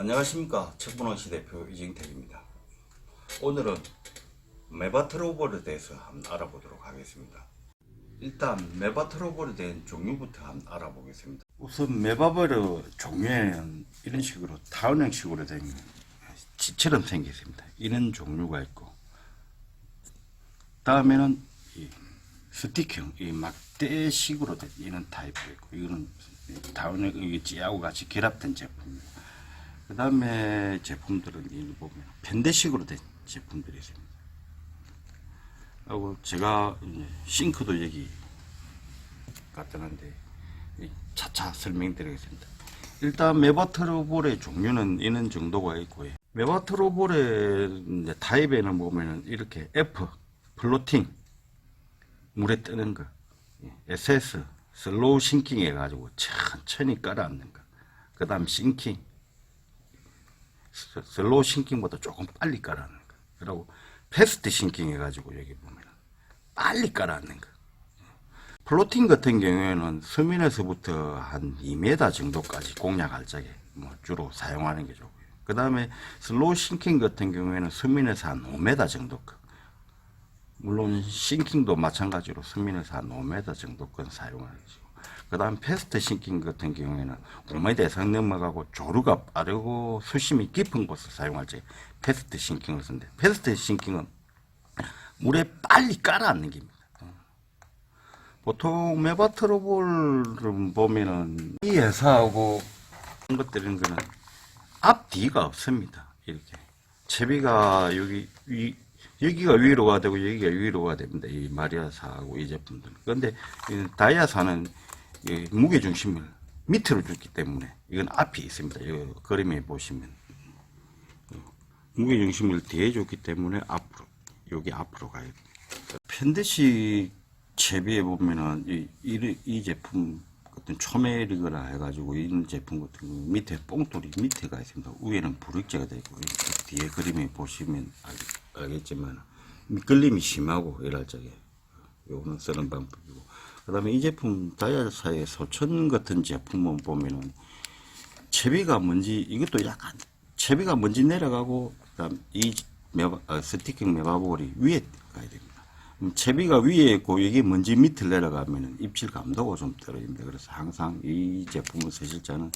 안녕하십니까. 책분원시 대표 이정택입니다. 오늘은 메바트로볼에 대해서 한번 알아보도록 하겠습니다. 일단 메바트로볼에 대한 종류부터 한번 알아보겠습니다. 우선 메바버르 종류에는 이런 식으로 타원 형식으로 된 지처럼 생겼습니다. 이런 종류가 있고 다음에는 이 스틱형 이 막대식으로 된 이런 타입도 있고 이거는 이 찌하고 같이 결합된 제품입니다 그 다음에 제품들은 이 보면 펜대식으로 된 제품들이 있습니다. 하고 제가 싱크도 여기 갖다 놨는데 이 차차 설명드리겠습니다. 일단 메바트로볼의 종류는 이런 정도가 있고요. 메바트로볼의 타입에는 보면은 이렇게 F 플로팅 물에 뜨는 거, SS 슬로우 싱킹 해가지고 천천히 깔아앉는 거, 그 다음 싱킹 스- 슬로우 싱킹보다 조금 빨리 깔아앉는 거. 그리고 패스트 싱킹 해가지고 여기 보면 빨리 깔아앉는 거. 플로팅 같은 경우에는 서민에서부터 한 2m 정도까지 공략할 적에 뭐 주로 사용하는 게 좋고요. 그 다음에 슬로우 싱킹 같은 경우에는 서민에서 한 5m 정도 거. 물론 싱킹도 마찬가지로 서민에서 한 5m 정도권 사용하는 거죠. 그 다음 패스트 싱킹 같은 경우에는 5m 이상 넘어가고 조류가 빠르고 수심이 깊은 곳을 사용할 때 패스트 싱킹을 쓰는데 패스트 싱킹은 물에 빨리 깔아앉는 겁니다. 보통 메바트로볼을 보면은 이 회사하고 이런 것들은 거는 앞 뒤가 없습니다. 이렇게 채비가 여기 위 여기가 위로가 되고 여기가 위로가 됩니다. 이 마리아사하고 이 제품들은. 그런데 이 다이아사는 이 무게 중심을 밑으로 줬기 때문에 이건 앞이 있습니다. 이 그림에 보시면 무게 중심을 뒤에 줬기 때문에 앞으로 여기 앞으로 됩니다. 펜드식 채비에 보면은 이, 이, 이 제품 같은 초메리거나 해가지고 이 제품 같은 거 밑에 뽕돌이 밑에가 있습니다. 위에는 부력제가 되고 뒤에 그림에 보시면 알, 알겠지만 미끌림이 심하고 이럴 적에 요거는 쓰는 방법이고 그 다음에 이 제품 다이아사의 소천 같은 제품은 보면은 채비가 먼지 이것도 약간 채비가 먼지 내려가고 그다음 이 메바, 어, 스티킹 메바볼이 위에 가야 됩니다. 음, 채비가 위에 있고 이게 먼지 밑을 내려가면은 입질 감도가 좀 떨어집니다. 그래서 항상 이 제품을 쓰실 때는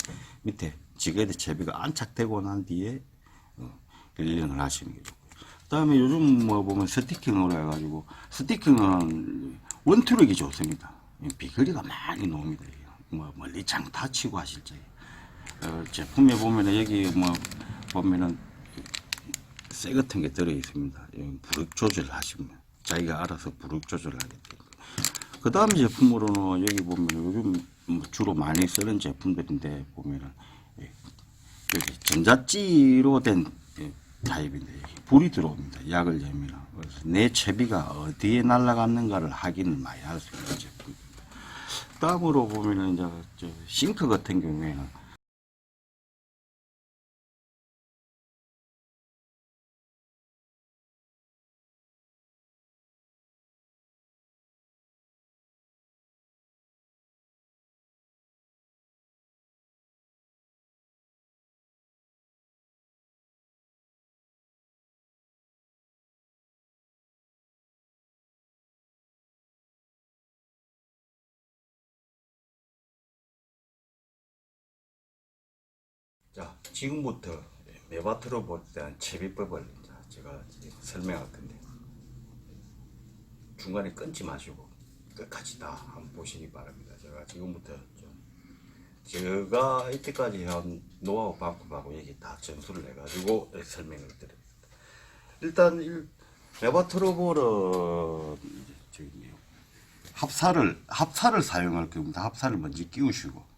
밑에 지게대 채비가 안착되고 난 뒤에 어, 릴링을 하시는 게 좋고요. 그 다음에 요즘 뭐 보면 스티킹으로 해가지고 스티킹은 원투력이 좋습니다. 이 비거리가 많이 나옵니다. 이게. 뭐 멀리 장타 치고 하실 적에 어, 제품에 보면은 여기 뭐 보면은 쇠 같은 게 들어 있습니다. 부력 조절을 하시면 자기가 알아서 부력 조절을 하게 됩니다. 그 다음 제품으로는 여기 보면 요즘 뭐 주로 많이 쓰는 제품들인데 보면은 예, 여기 전자찌로 된 예, 타입인데 불이 들어옵니다. 약을 재면 그래서 내 채비가 어디에 날아갔는가를 확인을 많이 할 수 있는 제품 다음으로 보면은 이제 저 싱크 같은 경우에는 자, 지금부터 메바트로 볼 대한 채비법을 제가 설명할 건데 중간에 끊지 마시고 끝까지 다 한번 보시기 바랍니다. 제가 지금부터 좀 제가 이때까지 해온 노하우 방법하고 얘기 다 전수를 해가지고 설명을 드립니다. 일단 일, 메바트로볼은 합사를 합사를 사용할 겁니다. 합사를 먼저 끼우시고 자,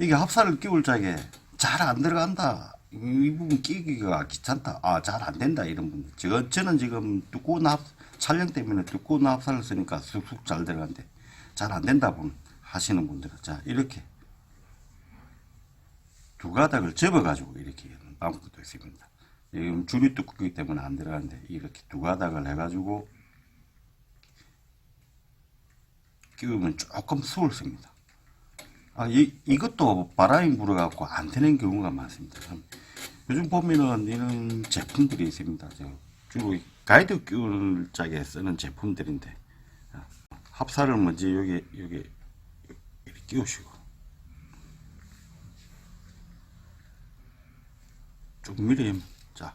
이게 합사를 끼울 적에 잘 안 들어간다. 이 부분 끼기가 귀찮다. 아, 잘 안 된다. 이런 분들. 저, 저는 지금 두꺼운 합, 촬영 때문에 두꺼운 합사를 쓰니까 쑥쑥 잘 들어간대. 잘 안 된다 분, 하시는 분들은. 자, 이렇게. 두 가닥을 접어가지고 이렇게 방법도 있습니다. 지금 줄이 두껍기 때문에 안 들어가는데, 이렇게 두 가닥을 해가지고 끼우면 조금 수월습니다. 아, 이, 이것도 바람이 불어갖고 안 되는 경우가 많습니다. 참. 요즘 보면은 이런 제품들이 있습니다. 저 주로 이 가이드 끼울 적에 쓰는 제품들인데, 아, 합사를 먼저 여기, 여기, 끼우시고, 쭉 밀리면, 자,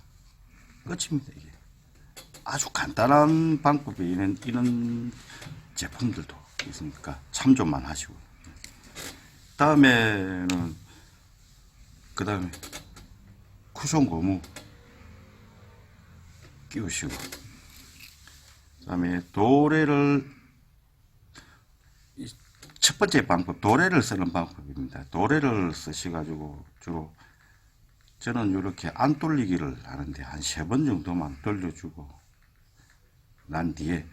끝입니다, 이게. 아주 간단한 방법이 이런, 이런 제품들도 있으니까 참조만 하시고. 다음에는, 그 다음에, 쿠션 고무 끼우시고, 그 다음에 도래를, 이첫 번째 방법, 도래를 쓰는 방법입니다. 도래를 쓰셔가지고 주로 저는 이렇게 안 돌리기를 하는데 한 세 번 정도만 돌려주고 난 뒤에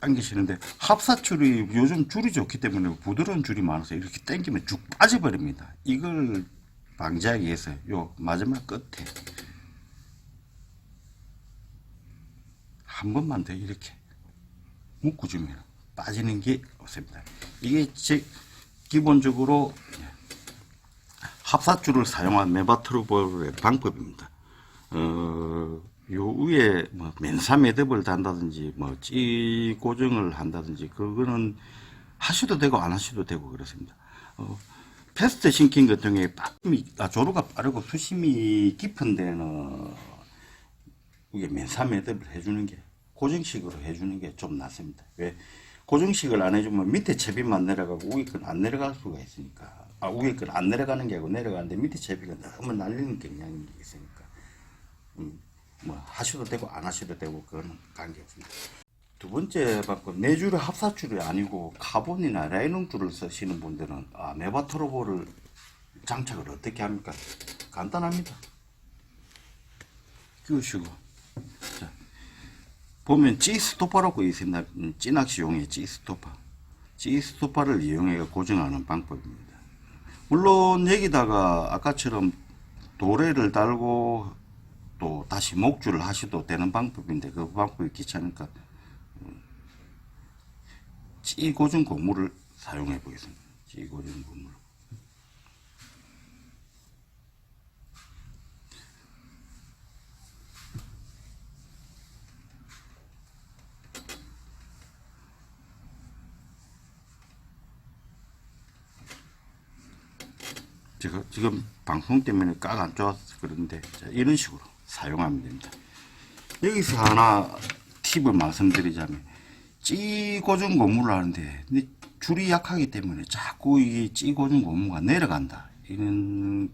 당기시는데 합사줄이 요즘 줄이 좋기 때문에 부드러운 줄이 많아서 이렇게 당기면 쭉 빠져버립니다. 이걸 방지하기 위해서 요 마지막 끝에 한 번만 더 이렇게 묶어주면 빠지는 게 없습니다. 이게 제 기본적으로 합사줄을 사용한 메바트로볼의 방법입니다. 어, 요 위에 뭐 맨사 매듭을 단다든지 뭐 찌 고정을 한다든지 그거는 하셔도 되고 안 하셔도 되고 그렇습니다. 어, 패스트 싱킹 같은 경우에 빠름이, 아, 조로가 빠르고 수심이 깊은 데는 이게 맨사 매듭을 해주는 게 고정식으로 해주는 게 좀 낫습니다. 왜 고정식을 안 해주면 밑에 채비만 내려가고 위에 건안 내려갈 수가 있으니까 아 위에 건안 내려가는 게 아니고 내려가는데 밑에 채비가 너무 날리는 경향이 있으니까 음, 뭐 하셔도 되고 안 하셔도 되고 그거는 관계없습니다. 두 번째 방법 내줄의 합사줄이 아니고 카본이나 라이논 줄을 쓰시는 분들은 아, 메바트로볼을 장착을 어떻게 합니까? 간단합니다. 끼우시고 자, 보면 G 스토퍼라고 있습니다. 음, 찌낚시용의 G 스토퍼. G 스토퍼를 이용해 고정하는 방법입니다. 물론 여기다가 아까처럼 도래를 달고 또 다시 목줄을 하셔도 되는 방법인데 그 방법이 귀찮으니까 음, 찌 고정 고무를 사용해 보겠습니다. 찌 고정 고무. 지금, 지금 방송 때문에 깍안 좋아서 그런데 자, 이런 식으로 사용하면 됩니다. 여기서 하나 팁을 말씀드리자면 찌 고정 고무를 하는데 줄이 약하기 때문에 자꾸 이게 찌 고정 고무가 내려간다 이런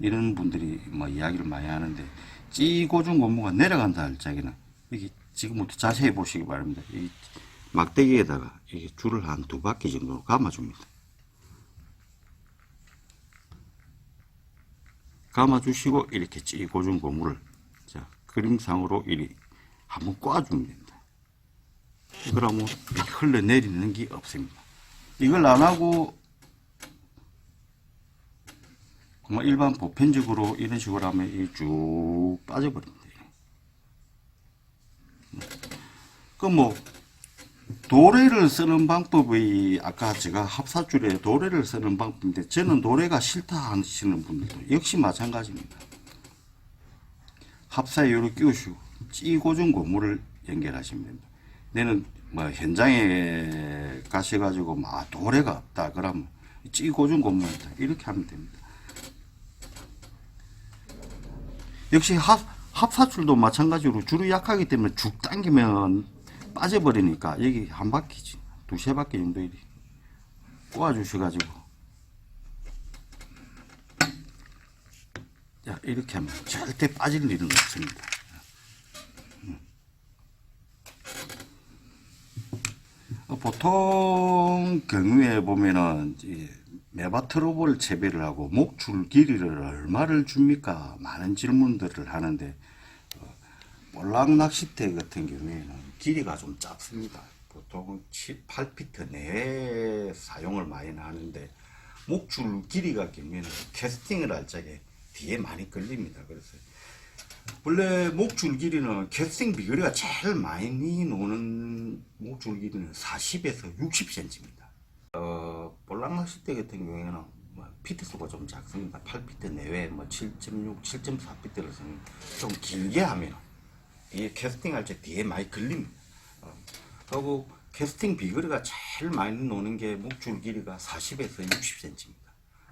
이런 분들이 뭐 이야기를 많이 하는데 찌 고정 고무가 내려간다 할 적에는 여기 지금부터 자세히 보시기 바랍니다. 이 막대기에다가 이 줄을 한 두 바퀴 정도 감아줍니다. 감아주시고 이렇게 찌 고정 고무를 자 그림상으로 이리 한번 꽈주면 됩니다. 그러면 흘러내리는 게 없습니다. 이걸 안 하고 뭐 일반 보편적으로 이런 식으로 하면 이쭉 빠져버립니다. 그뭐 도래를 쓰는 방법이 아까 제가 합사줄에 도래를 쓰는 방법인데 저는 도래가 싫다 하시는 분들도 역시 마찬가지입니다. 합사에 요렇게 끼우시고 찌 고정 고무를 연결하시면 됩니다. 내는 뭐 현장에 가셔가지고 막 도래가 없다 그러면 찌 고정 고무다 이렇게 하면 됩니다. 역시 합, 합사줄도 마찬가지로 줄이 약하기 때문에 쭉 당기면 빠져버리니까 여기 한 바퀴지 두세 바퀴 정도 꼬아주셔가지고 자 이렇게 하면 절대 빠질 일은 없습니다. 음. 어, 보통 경우에 보면은 이 메바트로볼 재배를 하고 목줄 길이를 얼마를 줍니까? 많은 질문들을 하는데 볼락 낚싯대 같은 경우에는 길이가 좀 짧습니다. 보통 7, 8피트 내에 사용을 많이 하는데 목줄 길이가 길면 캐스팅을 할 적에 뒤에 많이 걸립니다. 그래서 원래 목줄 길이는 캐스팅 비거리가 제일 많이 노는 목줄 길이는 40에서 60cm입니다. 어, 볼락 낚싯대 같은 경우에는 뭐 피트 수가 좀 작습니다. 8피트 내외 뭐 7.6, 7.4피트를 쓰는 좀 길게 하면 이게 캐스팅 할 때 뒤에 많이 걸립니다. 어, 하고 캐스팅 비거리가 제일 많이 노는 게 목줄 길이가 40에서 60cm입니다.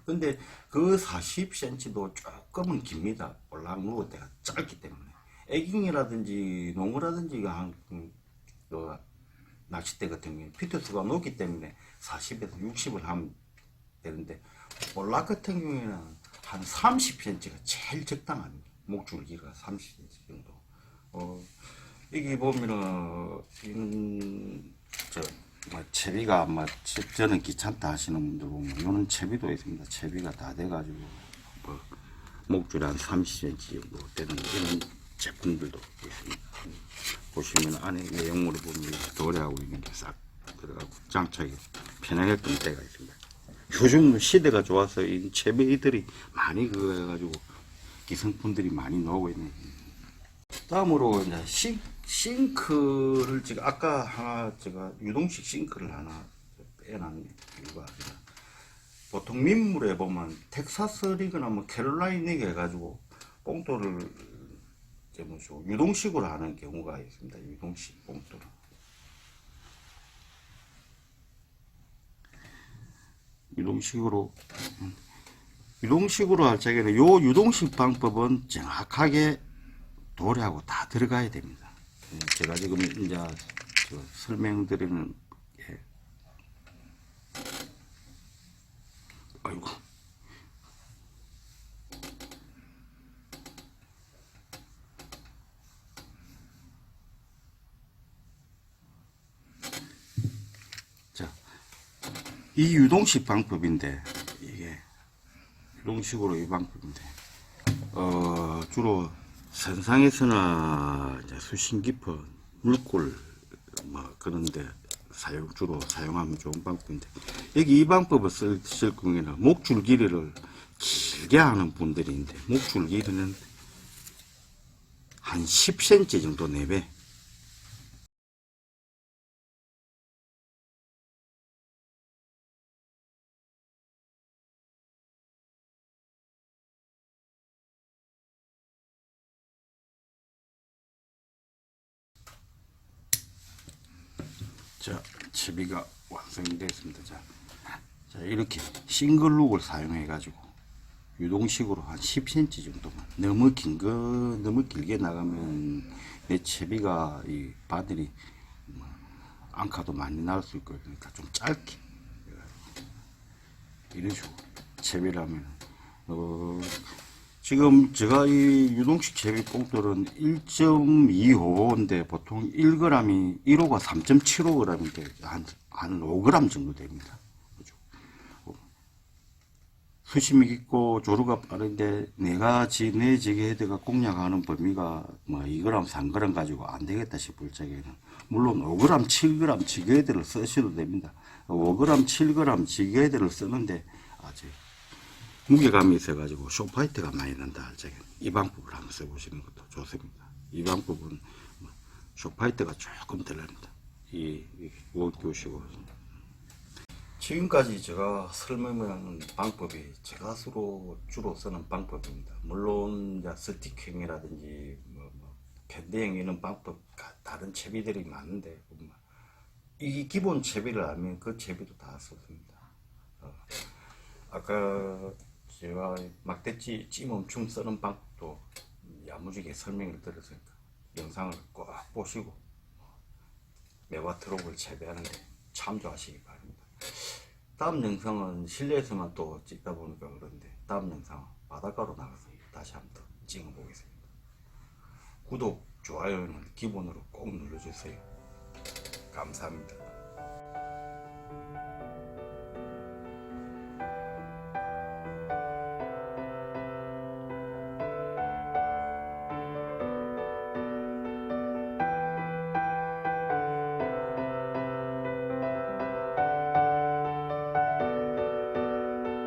근데 그 40cm도 조금은 깁니다. 볼락 누울 때가 짧기 때문에. 에깅이라든지 농어라든지가 한, 음, 그 낚싯대 같은 경우에 피트수가 높기 때문에 40에서 60을 하면 되는데 볼락 같은 경우에는 한 30cm가 제일 적당합니다. 목줄 길이가 30cm 정도. 어, 여기 보면은 이는 저 뭐, 채비가 뭐 저- 저는 귀찮다 하시는 분들 보면 이거는 채비도 있습니다. 채비가 다 돼가지고 뭐 목줄이 한 30cm 정도 되는 이런 제품들도 있습니다. 보시면 안에 내용물을 보면 도래하고 있는 게 싹 들어가고 장착이 편하게끔 때가 있습니다. 요즘 시대가 좋아서 이 채비들이 많이 그거 해가지고 기성품들이 많이 나오고 있는 다음으로 이제 싱, 싱크를 지금 아까 하나 제가 유동식 싱크를 하나 빼놓은 이유가 보통 민물에 보면 텍사스 리그나 뭐 캐롤라인 리그 해가지고 뽕돌을 이제 뭐죠 유동식으로 하는 경우가 있습니다. 유동식 뽕돌. 유동식으로 음, 유동식으로 할 적에는 요 유동식 방법은 정확하게 도래하고 다 들어가야 됩니다. 예, 제가 지금 이제 저 설명드리는 게 아이고 자, 이 유동식 방법인데 이게 유동식으로 이 방법인데 어, 주로 선상에서나 수심 깊은 물골 뭐 그런데 사용 주로 사용하면 좋은 방법인데 여기 이 방법을 쓸, 쓸 경우에는 목줄 길이를 길게 하는 분들인데 목줄 길이는 한 10cm 정도 내배 자, 채비가 완성이 됐습니다. 자, 자 이렇게 싱글룩을 사용해 가지고 유동식으로 한 10cm 정도만 너무 긴 거 너무 길게 나가면 내 채비가 이 바들이 뭐 앙카도 많이 날수 있고 그러니까 좀 짧게 이런 식으로 채비라면 어, 지금 제가 이 유동식 제비 뽕돌은 1.25인데 보통 1g이 1호가 3.75g인데 한, 한 5g 정도 됩니다. 그죠? 어, 수심이 깊고 조류가 빠른데 내가 지, 내 지게 헤드가 공략하는 범위가 뭐 2g, 3g 가지고 안 되겠다 싶을 적에는 물론 5g, 7g 지게 헤드를 쓰셔도 됩니다. 5g, 7g 지게 헤드를 쓰는데 아직 무게감이 있어가지고 쇼파이트가 많이 난다 할 적에 이 방법을 한번 써보시는 것도 좋습니다. 이 방법은 뭐 쇼파이트가 조금 덜합니다. 이, 이 원교시고 지금까지 제가 설명한 방법이 제가 주로 주로 쓰는 방법입니다. 물론 스틱형이라든지 뭐, 뭐 밴드형 이런 방법 다른 채비들이 많은데 뭐이 기본 채비를 알면 그 채비도 다 썼습니다. 어. 아까 제가 막대찌 찜엄충 쓰는 방법도 야무지게 설명을 드렸으니까 영상을 꼭 보시고 메와트록을 재배하는데 참조하시기 바랍니다. 다음 영상은 실내에서만 또 찍다 보니까 그런데 다음 영상은 바닷가로 나가서 다시 한번 더 찍어보겠습니다. 구독, 좋아요는 기본으로 꼭 눌러주세요. 감사합니다.